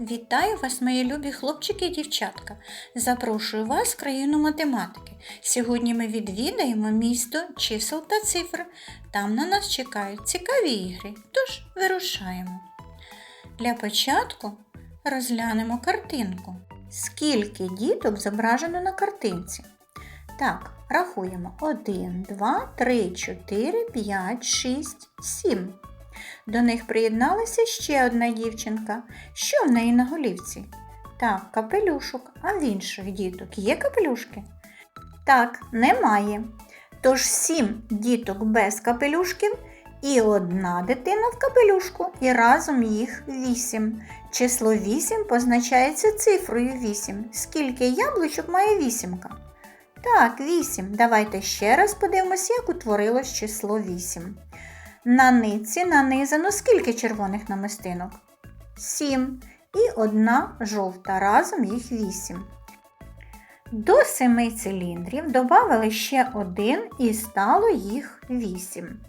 Вітаю вас, мої любі хлопчики і дівчатка. Запрошую вас в країну математики. Сьогодні ми відвідаємо місто чисел та цифр. Там на нас чекають цікаві ігри, тож вирушаємо. Для початку розглянемо картинку. Скільки діток зображено на картинці? Так, рахуємо 1, 2, 3, 4, 5, 6, 7. До них приєдналася ще одна дівчинка. Що в неї на голівці? Так, капелюшок. А в інших діток є капелюшки? Так, немає. Тож сім діток без капелюшків і одна дитина в капелюшку, і разом їх вісім. Число вісім позначається цифрою вісім. Скільки яблучок має вісімка? Так, вісім. Давайте ще раз подивимося, як утворилось число вісім. На ниці нанизано скільки червоних намистинок? Сім. І одна жовта, разом їх вісім. До семи циліндрів додали ще один і стало їх вісім.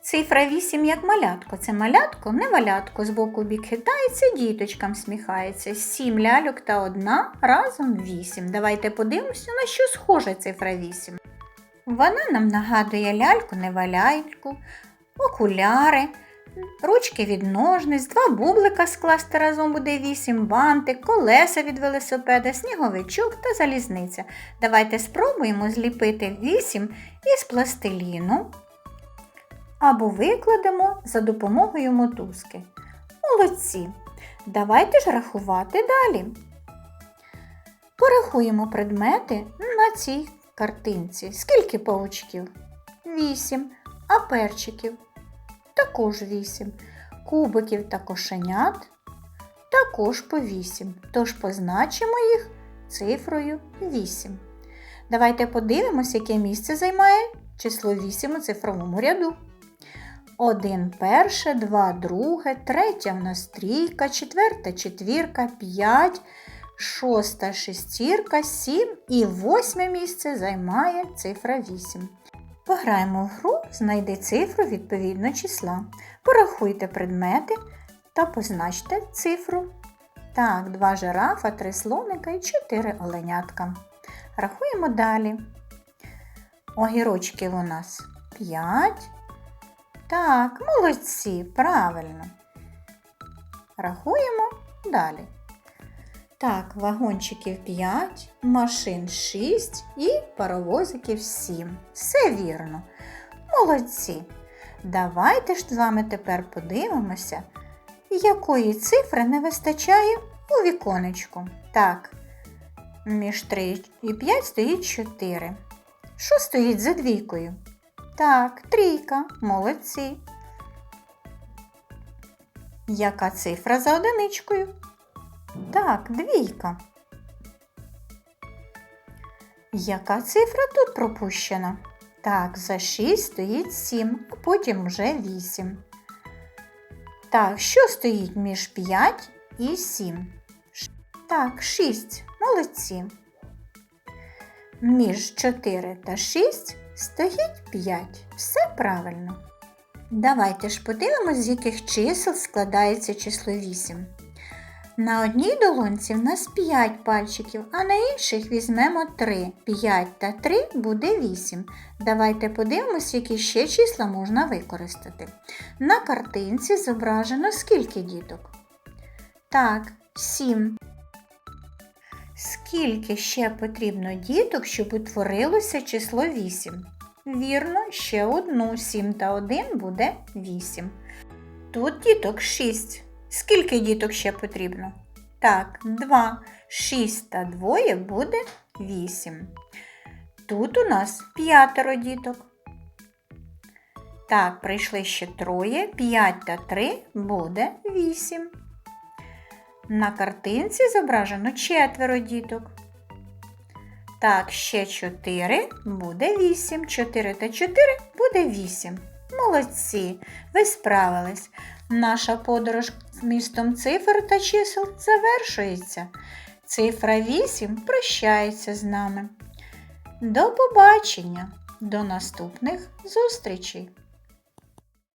Цифра 8 як малятко. Це малятко, не валятко, з боку бік хитається, діточкам сміхається. Сім ляльок та одна разом вісім. Давайте подивимося, на що схожа цифра 8. Вона нам нагадує ляльку, не валяльку, окуляри, ручки від ножниць, два бублика скласти разом буде вісім, бантик, колеса від велосипеда, сніговичок та залізниця. Давайте спробуємо зліпити вісім із пластиліну або викладемо за допомогою мотузки. Молодці! Давайте ж рахувати далі. Порахуємо предмети на цій картинці. Скільки паучків? Вісім. А перчиків? Також вісім. Кубиків та кошенят також по вісім. Тож позначимо їх цифрою 8. Давайте подивимося, яке місце займає число 8 у цифровому ряду. Один перше, два друге, третя в нас трійка, четверта четвірка, п'ять, шоста шестірка, сім і восьме місце займає цифра 8. Пограємо в гру, знайди цифру відповідно числа. Порахуйте предмети та позначте цифру. Так, два жирафа, три слоника і чотири оленятка. Рахуємо далі. Огірочків у нас 5. Так, молодці, правильно. Рахуємо далі. Так, вагончиків 5, машин 6 і паровозиків 7. Все вірно. Молодці. Давайте ж з вами тепер подивимося, якої цифри не вистачає у віконечку. Так, між 3 і 5 стоїть 4. Що стоїть за двійкою? Так, трійка, молодці. Яка цифра за одиничкою? Так, двійка. Яка цифра тут пропущена? Так, за 6 стоїть 7, а потім вже 8. Так, що стоїть між 5 і 7? Ш- Так, 6. Молодці. Між 4 та 6 стоїть 5. Все правильно. Давайте ж подивимось, з яких чисел складається число 8. На одній долонці в нас 5 пальчиків, а на інших візьмемо 3. 5 та 3 буде 8. Давайте подивимось, які ще числа можна використати. На картинці зображено скільки діток? Так, 7. Скільки ще потрібно діток, щоб утворилося число 8? Вірно, ще одну. 7 та 1 буде 8. Тут діток 6. Скільки діток ще потрібно? Так, 2. 6 та 2 буде 8. Тут у нас п'ятеро діток. Так, прийшли ще троє. 5 та 3 буде 8. На картинці зображено четверо діток. Так, ще 4 буде 8. 4 та 4 буде 8. Молодці, ви справились. Наша подорож з містом цифр та чисел завершується. Цифра 8 прощається з нами. До побачення, до наступних зустрічей!